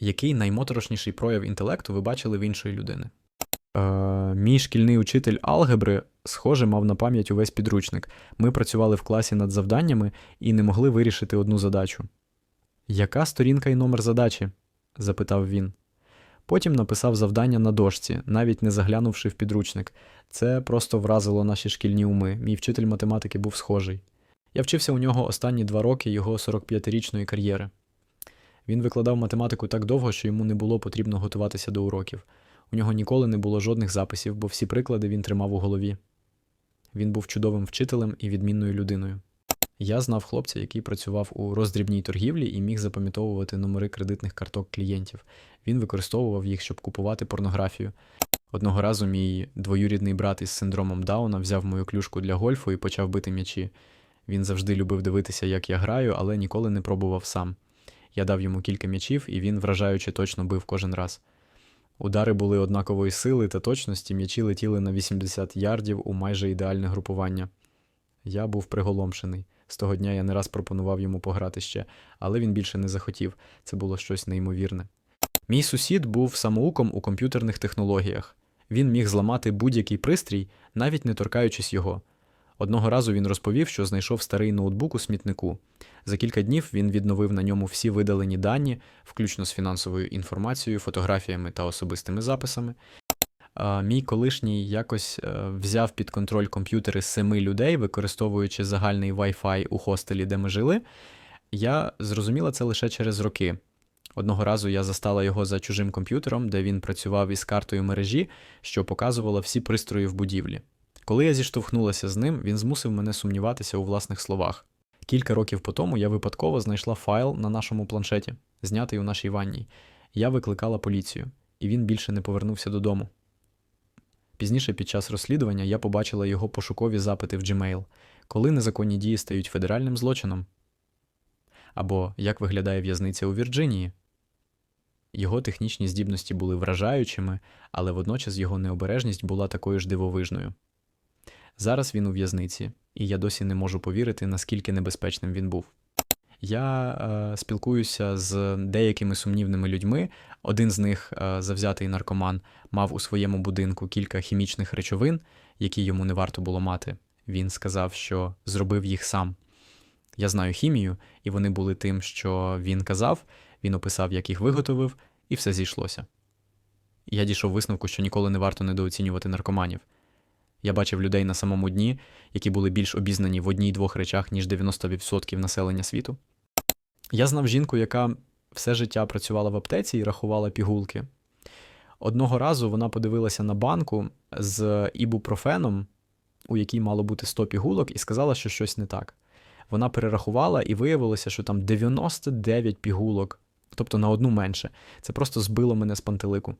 Який наймоторошніший прояв інтелекту ви бачили в іншої людини? Е, мій шкільний учитель алгебри, схоже, мав на пам'ять увесь підручник. Ми працювали в класі над завданнями і не могли вирішити одну задачу. Яка сторінка і номер задачі? запитав він. Потім написав завдання на дошці, навіть не заглянувши в підручник. Це просто вразило наші шкільні уми. Мій вчитель математики був схожий. Я вчився у нього останні два роки його 45-річної кар'єри. Він викладав математику так довго, що йому не було потрібно готуватися до уроків. У нього ніколи не було жодних записів, бо всі приклади він тримав у голові. Він був чудовим вчителем і відмінною людиною. Я знав хлопця, який працював у роздрібній торгівлі і міг запам'ятовувати номери кредитних карток клієнтів. Він використовував їх, щоб купувати порнографію. Одного разу мій двоюрідний брат із синдромом Дауна взяв мою клюшку для гольфу і почав бити м'ячі. Він завжди любив дивитися, як я граю, але ніколи не пробував сам. Я дав йому кілька м'ячів, і він, вражаючи, точно бив кожен раз. Удари були однакової сили та точності, м'ячі летіли на 80 ярдів у майже ідеальне групування. Я був приголомшений. З того дня я не раз пропонував йому пограти ще, але він більше не захотів. Це було щось неймовірне. Мій сусід був самоуком у комп'ютерних технологіях. Він міг зламати будь-який пристрій, навіть не торкаючись його. Одного разу він розповів, що знайшов старий ноутбук у смітнику. За кілька днів він відновив на ньому всі видалені дані, включно з фінансовою інформацією, фотографіями та особистими записами. Мій колишній якось е, взяв під контроль комп'ютери семи людей, використовуючи загальний Wi-Fi у хостелі, де ми жили. Я зрозуміла це лише через роки. Одного разу я застала його за чужим комп'ютером, де він працював із картою мережі, що показувала всі пристрої в будівлі. Коли я зіштовхнулася з ним, він змусив мене сумніватися у власних словах. Кілька років по тому я випадково знайшла файл на нашому планшеті, знятий у нашій ванній. Я викликала поліцію, і він більше не повернувся додому. Пізніше, під час розслідування, я побачила його пошукові запити в Gmail, коли незаконні дії стають федеральним злочином. Або як виглядає в'язниця у Вірджинії. Його технічні здібності були вражаючими, але водночас його необережність була такою ж дивовижною. Зараз він у в'язниці, і я досі не можу повірити, наскільки небезпечним він був. Я е, спілкуюся з деякими сумнівними людьми. Один з них, е, завзятий наркоман, мав у своєму будинку кілька хімічних речовин, які йому не варто було мати. Він сказав, що зробив їх сам. Я знаю хімію, і вони були тим, що він казав, він описав, як їх виготовив, і все зійшлося. Я дійшов висновку, що ніколи не варто недооцінювати наркоманів. Я бачив людей на самому дні, які були більш обізнані в одній-двох речах, ніж 90% населення світу. Я знав жінку, яка все життя працювала в аптеці і рахувала пігулки. Одного разу вона подивилася на банку з ібупрофеном, у якій мало бути 100 пігулок, і сказала, що щось не так. Вона перерахувала і виявилося, що там 99 пігулок, тобто на одну менше. Це просто збило мене з пантелику.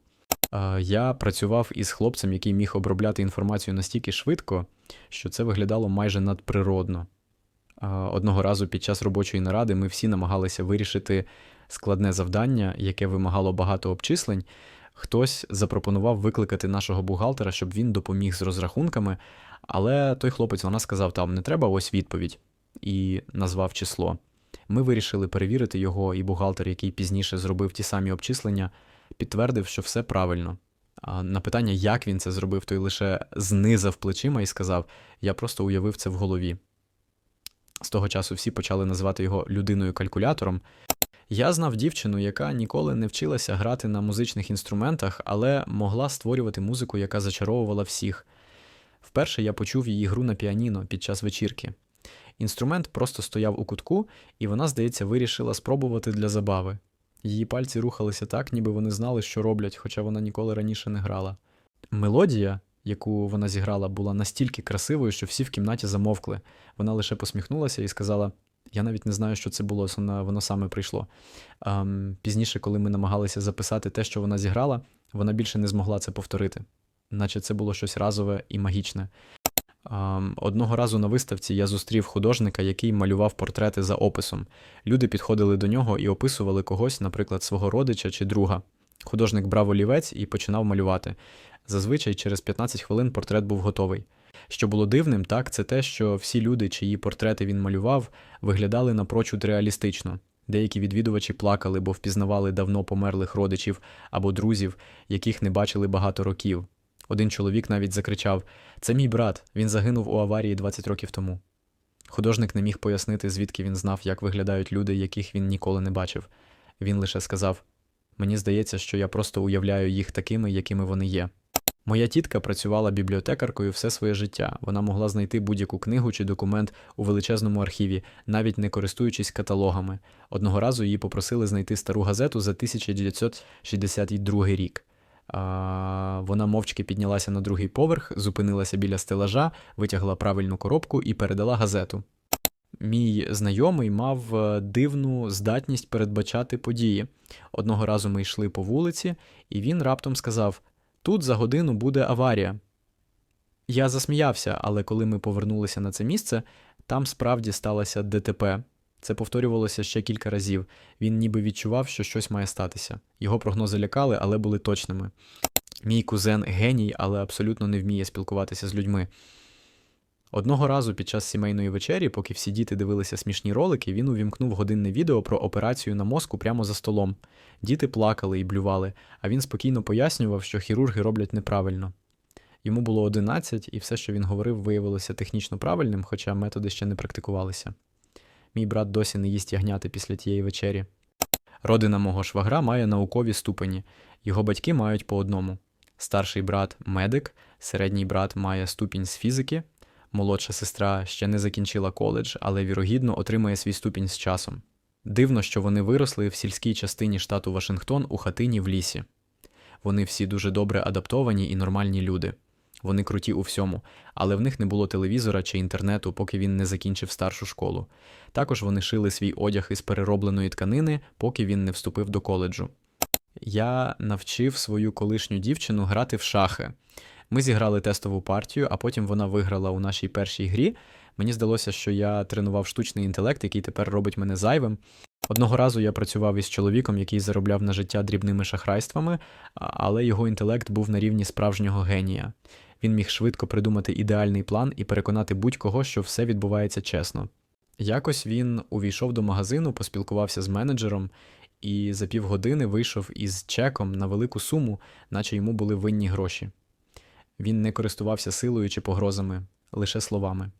Я працював із хлопцем, який міг обробляти інформацію настільки швидко, що це виглядало майже надприродно. Одного разу під час робочої наради ми всі намагалися вирішити складне завдання, яке вимагало багато обчислень. Хтось запропонував викликати нашого бухгалтера, щоб він допоміг з розрахунками, але той хлопець вона сказав: там не треба ось відповідь і назвав число. Ми вирішили перевірити його, і бухгалтер, який пізніше зробив ті самі обчислення, підтвердив, що все правильно. А на питання, як він це зробив, той лише знизав плечима і сказав: Я просто уявив це в голові. З того часу всі почали називати його людиною-калькулятором. Я знав дівчину, яка ніколи не вчилася грати на музичних інструментах, але могла створювати музику, яка зачаровувала всіх. Вперше я почув її гру на піаніно під час вечірки. Інструмент просто стояв у кутку, і вона, здається, вирішила спробувати для забави. Її пальці рухалися так, ніби вони знали, що роблять, хоча вона ніколи раніше не грала. Мелодія, яку вона зіграла, була настільки красивою, що всі в кімнаті замовкли. Вона лише посміхнулася і сказала: Я навіть не знаю, що це було, воно, воно саме прийшло. Ем, пізніше, коли ми намагалися записати те, що вона зіграла, вона більше не змогла це повторити, наче це було щось разове і магічне. Одного разу на виставці я зустрів художника, який малював портрети за описом. Люди підходили до нього і описували когось, наприклад, свого родича чи друга. Художник брав олівець і починав малювати. Зазвичай через 15 хвилин портрет був готовий. Що було дивним, так, це те, що всі люди, чиї портрети він малював, виглядали напрочуд реалістично. Деякі відвідувачі плакали, бо впізнавали давно померлих родичів або друзів, яких не бачили багато років. Один чоловік навіть закричав: Це мій брат, він загинув у аварії 20 років тому. Художник не міг пояснити, звідки він знав, як виглядають люди, яких він ніколи не бачив. Він лише сказав: Мені здається, що я просто уявляю їх такими, якими вони є. Моя тітка працювала бібліотекаркою все своє життя. Вона могла знайти будь-яку книгу чи документ у величезному архіві, навіть не користуючись каталогами. Одного разу її попросили знайти стару газету за 1962 рік. Вона мовчки піднялася на другий поверх, зупинилася біля стелажа, витягла правильну коробку і передала газету. Мій знайомий мав е, дивну здатність передбачати події. Одного разу ми йшли по вулиці, і він раптом сказав: Тут за годину буде аварія. Я засміявся, але коли ми повернулися на це місце, там справді сталося ДТП. Це повторювалося ще кілька разів. Він ніби відчував, що щось має статися. Його прогнози лякали, але були точними. Мій кузен геній, але абсолютно не вміє спілкуватися з людьми. Одного разу під час сімейної вечері, поки всі діти дивилися смішні ролики, він увімкнув годинне відео про операцію на мозку прямо за столом. Діти плакали і блювали, а він спокійно пояснював, що хірурги роблять неправильно. Йому було 11, і все, що він говорив, виявилося технічно правильним, хоча методи ще не практикувалися. Мій брат досі не їсть ягняти після тієї вечері. Родина мого швагра має наукові ступені, його батьки мають по одному. Старший брат медик, середній брат має ступінь з фізики, молодша сестра ще не закінчила коледж, але вірогідно отримає свій ступінь з часом. Дивно, що вони виросли в сільській частині штату Вашингтон у хатині в лісі. Вони всі дуже добре адаптовані і нормальні люди. Вони круті у всьому, але в них не було телевізора чи інтернету, поки він не закінчив старшу школу. Також вони шили свій одяг із переробленої тканини, поки він не вступив до коледжу. Я навчив свою колишню дівчину грати в шахи. Ми зіграли тестову партію, а потім вона виграла у нашій першій грі. Мені здалося, що я тренував штучний інтелект, який тепер робить мене зайвим. Одного разу я працював із чоловіком, який заробляв на життя дрібними шахрайствами, але його інтелект був на рівні справжнього генія. Він міг швидко придумати ідеальний план і переконати будь-кого, що все відбувається чесно. Якось він увійшов до магазину, поспілкувався з менеджером і за півгодини вийшов із чеком на велику суму, наче йому були винні гроші. Він не користувався силою чи погрозами, лише словами.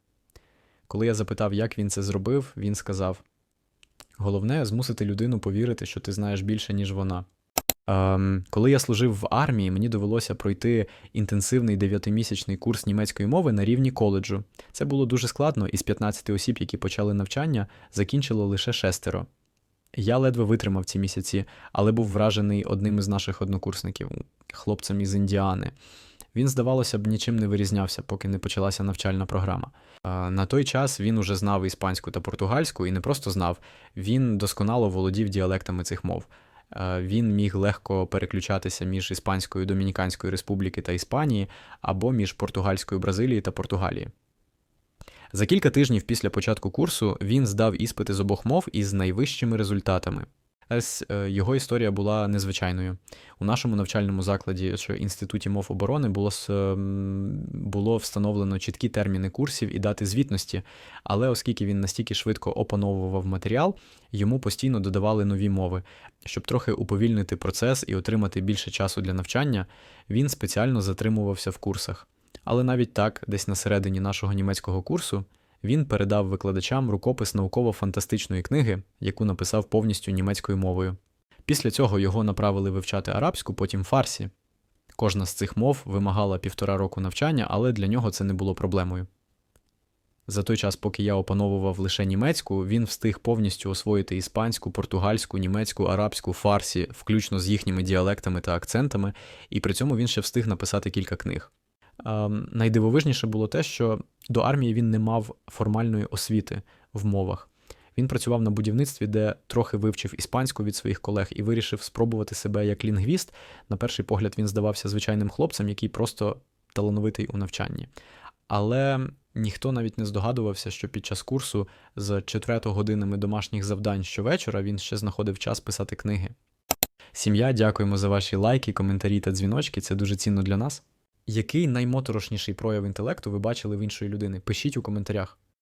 Коли я запитав, як він це зробив, він сказав: Головне змусити людину повірити, що ти знаєш більше, ніж вона. Ем, коли я служив в армії, мені довелося пройти інтенсивний дев'ятимісячний курс німецької мови на рівні коледжу. Це було дуже складно, із 15 осіб, які почали навчання, закінчило лише шестеро. Я ледве витримав ці місяці, але був вражений одним із наших однокурсників, хлопцем із Індіани. Він, здавалося б, нічим не вирізнявся, поки не почалася навчальна програма. На той час він уже знав іспанську та португальську і не просто знав, він досконало володів діалектами цих мов. Е, Він міг легко переключатися між Іспанською Домініканської Республіки та Іспанії або між португальською Бразилії та Португалії. За кілька тижнів після початку курсу він здав іспити з обох мов із найвищими результатами. Е, його історія була незвичайною. У нашому навчальному закладі, що інституті мов оборони, було було встановлено чіткі терміни курсів і дати звітності, але оскільки він настільки швидко опановував матеріал, йому постійно додавали нові мови. Щоб трохи уповільнити процес і отримати більше часу для навчання, він спеціально затримувався в курсах. Але навіть так, десь на середині нашого німецького курсу, він передав викладачам рукопис науково-фантастичної книги, яку написав повністю німецькою мовою. Після цього його направили вивчати арабську, потім фарсі. Кожна з цих мов вимагала півтора року навчання, але для нього це не було проблемою. За той час, поки я опановував лише німецьку, він встиг повністю освоїти іспанську, португальську, німецьку, арабську, фарсі, включно з їхніми діалектами та акцентами, і при цьому він ще встиг написати кілька книг. Ем, найдивовижніше було те, що до армії він не мав формальної освіти в мовах. Він працював на будівництві, де трохи вивчив іспанську від своїх колег і вирішив спробувати себе як лінгвіст. На перший погляд він здавався звичайним хлопцем, який просто талановитий у навчанні. Але ніхто навіть не здогадувався, що під час курсу з четвертогодинами домашніх завдань щовечора він ще знаходив час писати книги. Сім'я, дякуємо за ваші лайки, коментарі та дзвіночки. Це дуже цінно для нас. Який наймоторошніший прояв інтелекту ви бачили в іншої людини? Пишіть у коментарях.